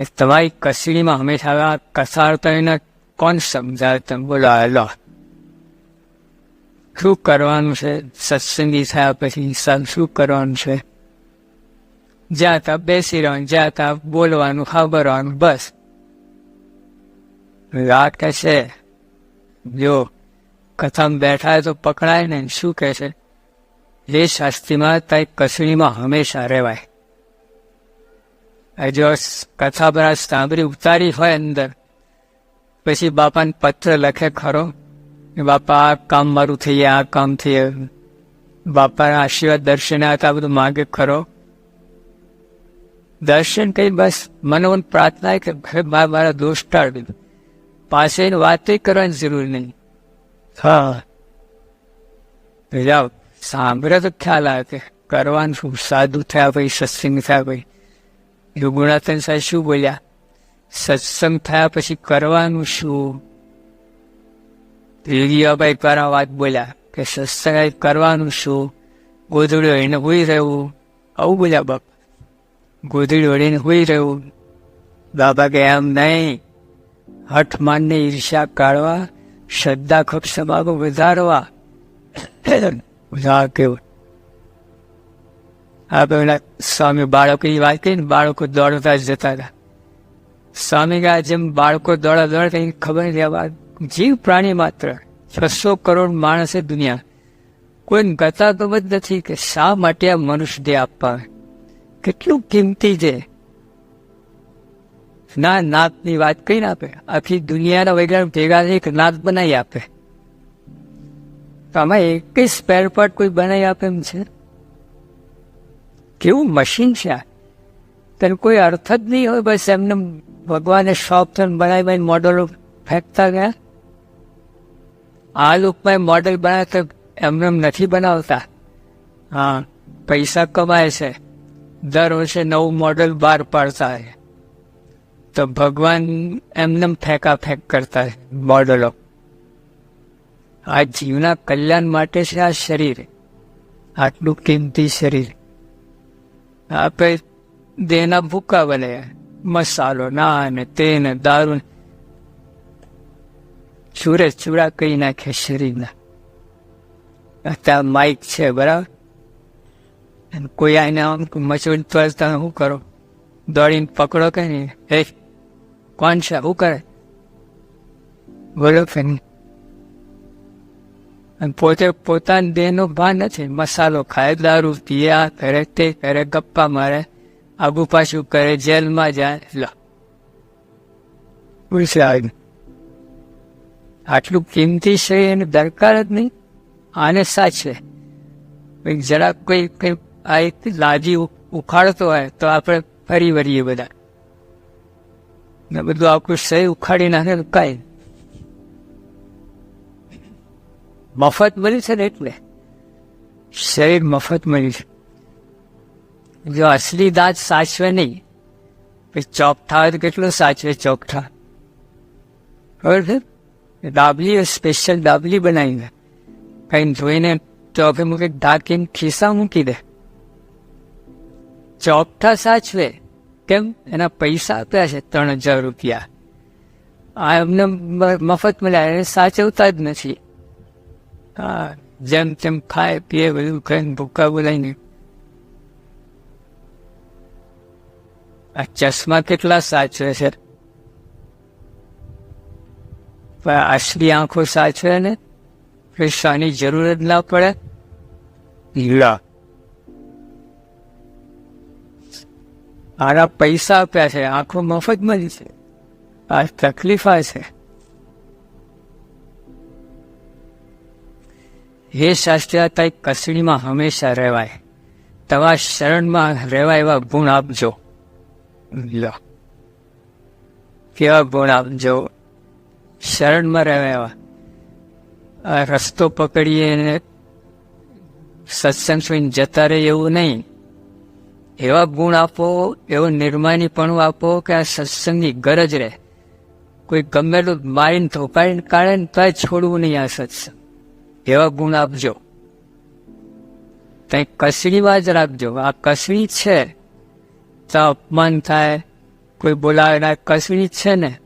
તમારી કસડીમાં હંમેશા કસાર કસારતા એને કોણ સમજાવે તમે બોલો લો શું કરવાનું છે સત્સંગી થયા પછી સર શું કરવાનું છે જ્યાં તા બેસી રહેવાનું જ્યાં તા બોલવાનું ખબરવાનું બસ આ કે છે જો કથામાં બેઠા તો પકડાય ને શું કહે છે એ શાસ્ત્રીમાં તારી કસડીમાં હંમેશા રહેવાય જો કથા બરા સાંભળી ઉતારી હોય અંદર પછી બાપાને પત્ર લખે ખરો બાપા આ કામ મારું થઈ આ કામ થઈ બાપાના આશીર્વાદ દર્શન આવતા બધું માગે ખરો દર્શન કઈ બસ મનોન પ્રાર્થના કે હે મારા દોષ ટાળવી દીધો પાસે વાત કરવાની જરૂર નહીં હા જાઓ સાંભળે તો ખ્યાલ આવે કે કરવાનું શું સાધુ થયા પછી સત્સંગ થયા પછી ગુણાતન સાહેબ શું બોલ્યા, સત્સંગ થયા પછી કરવાનું શું? ભાઈ પર વાત બોલ્યા કે, સત્સંગ કરવાનું શું? ગોધડી વળીને હોઈ રહેવું આવું બોલ્યા બાપ. ગોધડી વળીને હોઈ રહેવું બાબા કે, એમ નહીં. હઠ માનને ઈર્ષ્યા કાઢવા, શ્રદ્ધા ખપ સમાગમ વધારવા કેવું? આ સ્વામી બાળકોની વાત કરીને બાળકો દોડતા જ જતા હતા સ્વામી ગયા જેમ બાળકો દોડા દોડતા એની ખબર નથી આ જીવ પ્રાણી માત્ર છસો કરોડ માણસ છે દુનિયા કોઈ ગતા તો જ નથી કે શા માટે આ મનુષ્ય દેહ આપવા કેટલું કિંમતી છે ના નાતની વાત કઈ ના આપે આખી દુનિયાના વૈજ્ઞાનિક ભેગા એક નાત બનાવી આપે તો આમાં એક સ્પેર પાર્ટ કોઈ બનાવી આપે એમ છે કેવું મશીન છે આ? તેને કોઈ અર્થ જ નહીં હોય બસ એમને ભગવાને શોપ થઈને બનાવી બનાવી મોડલો ફેંકતા ગયા? આ લોકમાં મોડલ બનાવે તો એમને નથી બનાવતા. હા, પૈસા કમાય છે. દર વર્ષે નવું મોડલ બહાર પાડતા હોય. તો ભગવાન એમને ફેંકા ફેંક કરતા મોડલો આ જીવના કલ્યાણ માટે છે આ શરીર. આટલું કિંમતી શરીર. આપણે દેહના ભૂકા બને મસાલો ના ને તે ને દારૂ ચૂરે ચૂરા કહી નાખે શરીરના. અત્યારે માઇક છે, બરાબર? અને કોઈ આઈને આમ મચોડી ત્વરતા શું કરો? દોડીને પકડો કે નહીં? હે, કોણ છે? શું કરે? બોલો નહીં. અને પોતે પોતાના દેહનો ભાન નથી. મસાલો ખાય, દારૂ પીયા કરે, તે કરે, ગપ્પા મારે આગુ પાછું કરે, જેલમાં જાય. લો. આવીને. આટલું કિંમતી છે એને દરકાર જ નહીં. આને સાચે. જરા કોઈ કંઈ આ એક લાજી ઉખાડતો હોય તો આપણે ફરી વળીએ બધા. ને બધું આખું સહી ઉખાડી નાખે તો કાંઈ મફત મળ્યું છે ને એટલે? શરીર મફત મળ્યું છે. જો અસલી દાંત સાચવે નહીં, પછી ચોકઠા હોય તો કેટલું સાચવે ચોકઠા ખબર છે? ડાબલી સ્પેશિયલ ડાબલી બનાવીને કઈ ધોઈને ચોકે મૂકે ઢાંકીને ખિસ્સા મૂકી દે. ચોકઠા સાચવે, કેમ? એના પૈસા આપ્યા છે ત્રણ હજાર રૂપિયા. આ એમને મફત મળ્યા એને સાચવતા જ નથી. હા જેમ તેમ ખાય પીએ બધું ખાઈને ભૂકા બોલાઈને આ ચશ્મા કેટલા સાચવે છે? પણ અસલી આંખો સાચવે ને? પૈસાની જરૂર જ ના પડે? લા આના પૈસા આપ્યા છે આંખો મફત મળી છે. આ તકલીફ આ છે. હે શાસ્ત્રા તય કસડીમાં હંમેશા રહેવાય. તવા શરણમાં રહેવાય એવા ગુણ આપજો. લો કેવા ગુણ આપજો. શરણમાં રહેવાય એવા. આ રસ્તો પકડીએ ને સત્સંગ સુઈને જતા રહે એવું નહીં. એવા ગુણ આપો, એવો નિર્માનીપણું આપો કે આ સત્સંગની ગરજ રહે. કોઈ ગમેલું મારીને થોપાડીને કાઢે ને તોય છોડવું નહીં આ સત્સંગ. એવા ગુણ આપજો. તઈ કસરીમાં જ રાખજો. આ કસરી છે. તો અપમાન થાય. કોઈ બોલાવે ના કસરી છે ને?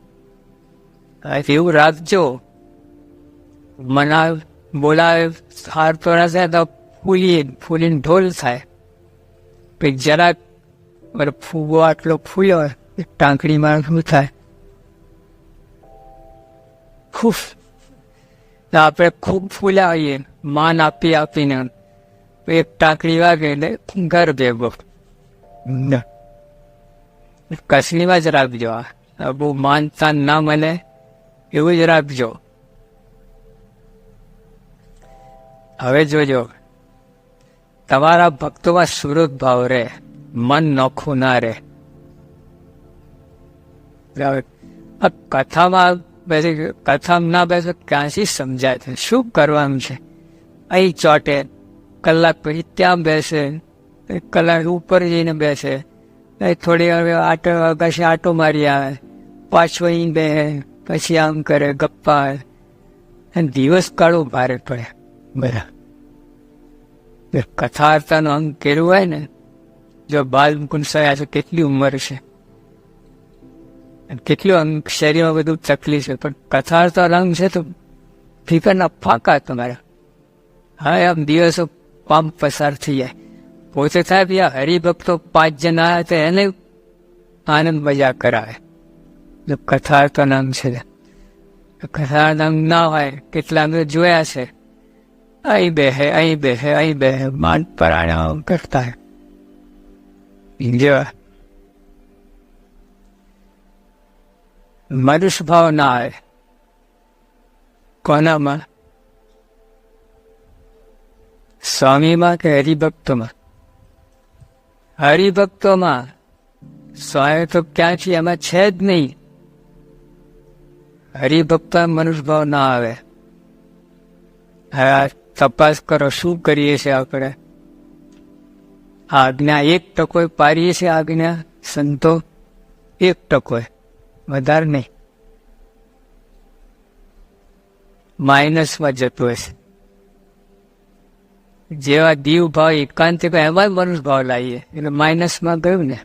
એવું રાખજો. મના બોલાવે, હાર તો થાય તો ફૂલી, ફૂલીને ઢોલ થાય. પછી જરાક ફૂગો આટલો ફૂલ્યો ટાંકડીમાં શું થાય. તો આપણે ખૂબ ફૂલ્યા હોઈએ માન આપી આપીને. એક ટાંકડી વાગે એટલે ઘર ભેગો. કસણીમાં જ રાખજો આ. બહુ માન તાન ના મળે એવું જ રાખજો. હવે જોજો તમારા ભક્તોમાં સુરત ભાવ રહે મન નોખું ના રહે આ કથામાં બેસી કથામાં ના બેસો ક્યાંથી સમજાય છે? શું કરવાનું છે? અહીં ચોટે. કલાક પછી ત્યાં બેસે. કલાક ઉપર જઈને બેસે. થોડી વાર આટો કશે આટો મારી આવે. પાછો અહીં બે, પછી આમ કરે, ગપ્પા અને દિવસ કાળો ભારે પડે. બધા કથા વાર્તાનો અંગ કેવું હોય ને, જો બાલ મુકુંદ સયા છે કેટલી ઉંમર છે? કેટલું અંગ શરીરમાં બધું તકલીફ છે. પણ કથા તો રંગ છે તો ફિકરના ફાંકા તમારા. હા, આમ દિવસો પામ પસાર થઈ જાય. પોતે થાય યા હરિભક્તો પાંચ જણ આવ્યા તો એને આનંદ મજા કરાવે. જો કથાર તો અંગ છે. કથા અંગ ના હોય, કેટલા અમે જોયા છે. અહીં બેહે અહીં બેહે અહીં બેહે, માન પરાણામ કરતા જેવા મનુષ્ય ભાવ ના આવે કોનામાં સ્વામીમાં કે હરિભક્તોમાં હરિભક્તોમાં સ્વામી તો ક્યાંથી એમાં છે જ નહીં હરિભક્ત મનુષ્યભાવ ના આવે હવે તપાસ કરો શું કરીએ છીએ આપણે આજ્ઞા એક ટકો પાડીએ છીએ આજ્ઞા સંતો એક ટકો વધારે નહીં. માઇનસમાં જતું હશે. જેવા દીવ ભાવ એકાંતિક એમાં મનુષ્ય ભાવ લાવીએ. એટલે માઇનસમાં ગયું ને.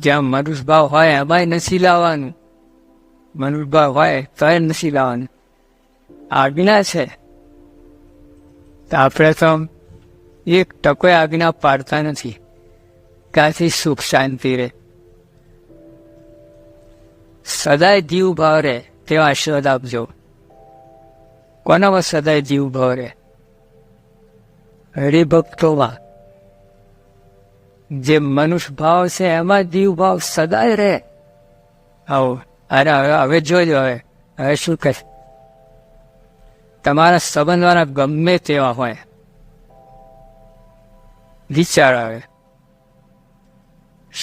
જ્યાં મનુષ્ય ભાવ હોય એમાંય નથી લાવવાનું. મનુષ્ય ભાવ હોય તો નથી લાવવાનું. આજ્ઞા છે. તો આપણે તો એક ટકો આજ્ઞા પાડતા નથી. ક્યાંથી સુખ શાંતિ રહે? સદાય જીવ ભાવ રહે તેવા આશીર્વાદ આપજો કોનામાં સદાય જીવ ભાવ રહે હરિભક્તોમાં જે મનુષ્ય ભાવ છે એમાં જીવ ભાવ સદાય રહે આવો અરે હવે હવે જોજો હવે હવે શું કહે તમારા સંબંધવાળા ગમે તેવા હોય. વિચાર આવે.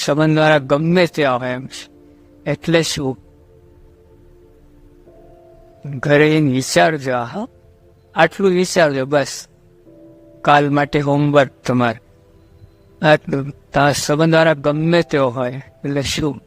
સંબંધવાળા ગમે તેવા હોય એમ. એટલે શું? ઘરે એને વિચારજો હા આટલું વિચારજો બસ. કાલ માટે હોમવર્ક તમારે. આટલું તમારા સંબંધવાળા ગમે તેવો હોય, એટલે શું?